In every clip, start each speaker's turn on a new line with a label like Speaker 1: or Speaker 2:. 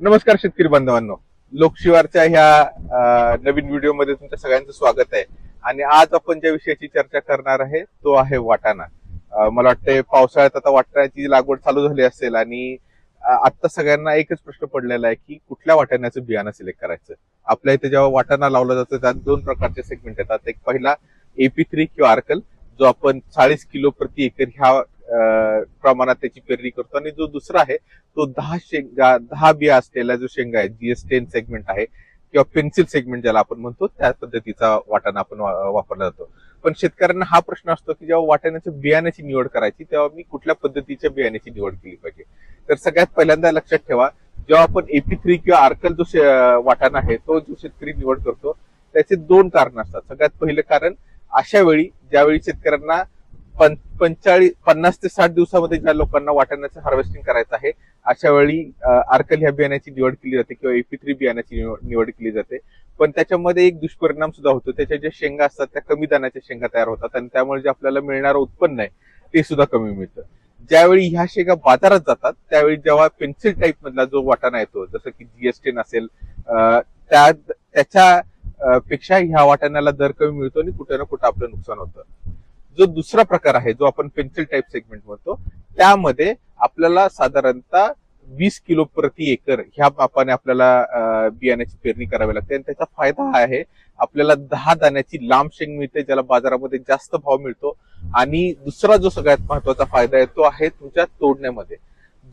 Speaker 1: नमस्कार शेतकरी बांधवांनो. लोकशिवारच्या ह्या नवीन व्हिडिओमध्ये तुमच्या सगळ्यांचं स्वागत आहे. आणि आज आपण ज्या विषयाची चर्चा करणार आहे तो आहे वाटाणा. मला वाटतंय पावसाळ्यात आता वाटाण्याची लागवड चालू झाली असेल आणि आत्ता सगळ्यांना एकच प्रश्न पडलेला आहे की कुठल्या वाटाण्याचं बियाणं सिलेक्ट करायचं? आपल्या इथे जेव्हा वाटाणा लावला जातो त्यात दोन प्रकारचे सेगमेंट येतात. एक पहिला एपी थ्री किंवा आर्कल जो आपण चाळीस किलो प्रति एकर ह्या प्रमाणात त्याची पेरणी करतो. आणि जो दुसरा आहे तो दहा शेंगा दहा बिया असलेला जो शेंगा आहे जीएस टेन सेगमेंट आहे किंवा पेन्सिल सेगमेंट ज्याला आपण म्हणतो त्या पद्धतीचा वाटाणा आपण वा- वापरला जातो. पण शेतकऱ्यांना हा प्रश्न असतो की जेव्हा वाटाण्याच्या बियाण्याची निवड करायची तेव्हा मी कुठल्या पद्धतीच्या बियाण्याची निवड केली पाहिजे? तर सगळ्यात पहिल्यांदा लक्षात ठेवा जेव्हा आपण एपी थ्री किंवा आर्कल जो शे- वाटाणा आहे तो जो शेतकरी निवड करतो त्याचे दोन कारण असतात. सगळ्यात पहिलं कारण अशा वेळी ज्यावेळी शेतकऱ्यांना पंचाळीस पन्नास ते साठ दिवसामध्ये ज्या लोकांना वाटाण्याचं हार्वेस्टिंग करायचं आहे अशा वेळी आर्कल ह्या बियाण्याची निवड केली जाते किंवा एपी थ्री बियाण्याची निवड केली जाते. पण त्याच्यामध्ये एक दुष्परिणाम सुद्धा होतो. त्याच्या ज्या शेंगा असतात त्या कमी दाण्याच्या शेंगा तयार होतात आणि त्यामुळे जे आपल्याला मिळणारं उत्पन्न आहे ते सुद्धा कमी मिळतं. ज्यावेळी ह्या शेंगा बाजारात जातात त्यावेळी जेव्हा पेन्सिल टाईप मधला जो वाटाणा येतो जसं की जीएसटी असेल त्या त्याच्या पेक्षा ह्या वाटाण्याला दर कमी मिळतो आणि कुठे ना कुठं आपलं नुकसान होतं. जो दुसरा प्रकार आहे जो आपण पेन्सिल टाईप सेगमेंट म्हणतो त्यामध्ये आपल्याला साधारणतः वीस किलो प्रति एकर ह्या मापाने आपल्याला बियाण्याची पेरणी करावी लागते. आणि त्याचा फायदा हा आहे आपल्याला दहा दाण्याची लांब शेंग मिळते ज्याला बाजारामध्ये जास्त भाव मिळतो. आणि दुसरा जो सगळ्यात महत्त्वाचा फायदा आहे तो आहे तुमच्या तोडण्यामध्ये.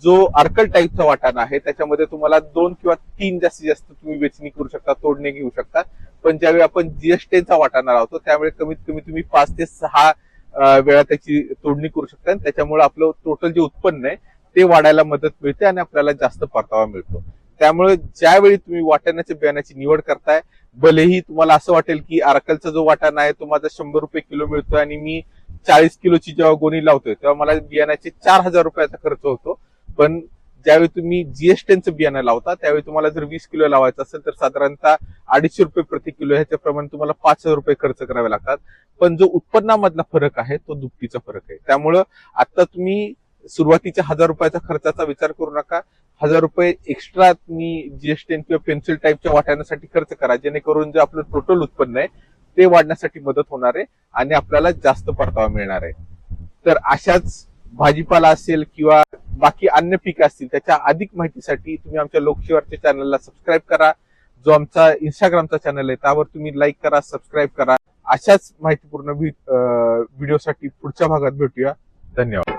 Speaker 1: जो आर्कल टाईपचा वाटाणा आहे त्याच्यामध्ये तुम्हाला दोन किंवा तीन जास्तीत जास्त तुम्ही वेचणी करू शकता तोडणे घेऊ शकता. पण ज्यावेळी आपण जीएसटीचा वाटाणा लावतो त्यावेळी कमीत कमी तुम्ही पाच ते सहा वेळा त्याची तोडणी करू शकता आणि त्याच्यामुळे आपलं टोटल जे उत्पन्न आहे ते वाढायला मदत मिळते आणि आपल्याला जास्त परतावा मिळतो. त्यामुळे ज्यावेळी तुम्ही वाटाण्याच्या बियाण्याची निवड करताय भलेही तुम्हाला असं वाटेल की आर्कलचा जो वाटाणा आहे तो माझा शंभर रुपये किलो मिळतोय आणि मी चाळीस किलोची जेव्हा गोणी लावतोय तेव्हा मला बियाण्याचे चार हजार रुपयाचा खर्च होतो. पण ज्यावेळी तुम्ही जीएसटीचं बियाणं लावता त्यावेळी तुम्हाला जर वीस किलो लावायचं असेल तर साधारणतः अडीचशे रुपये प्रति किलो ह्याच्या प्रमाणे तुम्हाला पाच हजार रुपये खर्च करावे लागतात. पण जो उत्पन्नामधला फरक आहे तो दुपटीचा फरक आहे. त्यामुळं आता तुम्ही सुरुवातीच्या हजार रुपयाचा खर्चाचा विचार करू नका. हजार रुपये एक्स्ट्रा तुम्ही जीएसटी किंवा पेन्सिल टाईपच्या वाटाण्यासाठी खर्च करा. जेणेकरून जे आपलं टोटल उत्पन्न आहे ते वाढण्यासाठी मदत होणार आहे आणि आपल्याला जास्त परतावा मिळणार आहे. तर अशाच भाजीपाला असेल किंवा बाकी अन्य पिकं असतील त्याच्या अधिक माहितीसाठी तुम्ही आमच्या लोकशिवारच्या चॅनलला सबस्क्राईब करा. जो आमचा इंस्टाग्रामचा चॅनल आहे त्यावर तुम्ही लाईक करा सबस्क्राईब करा. अशाच माहितीपूर्ण व्हिडिओसाठी पुढच्या भागात भेटूया. धन्यवाद.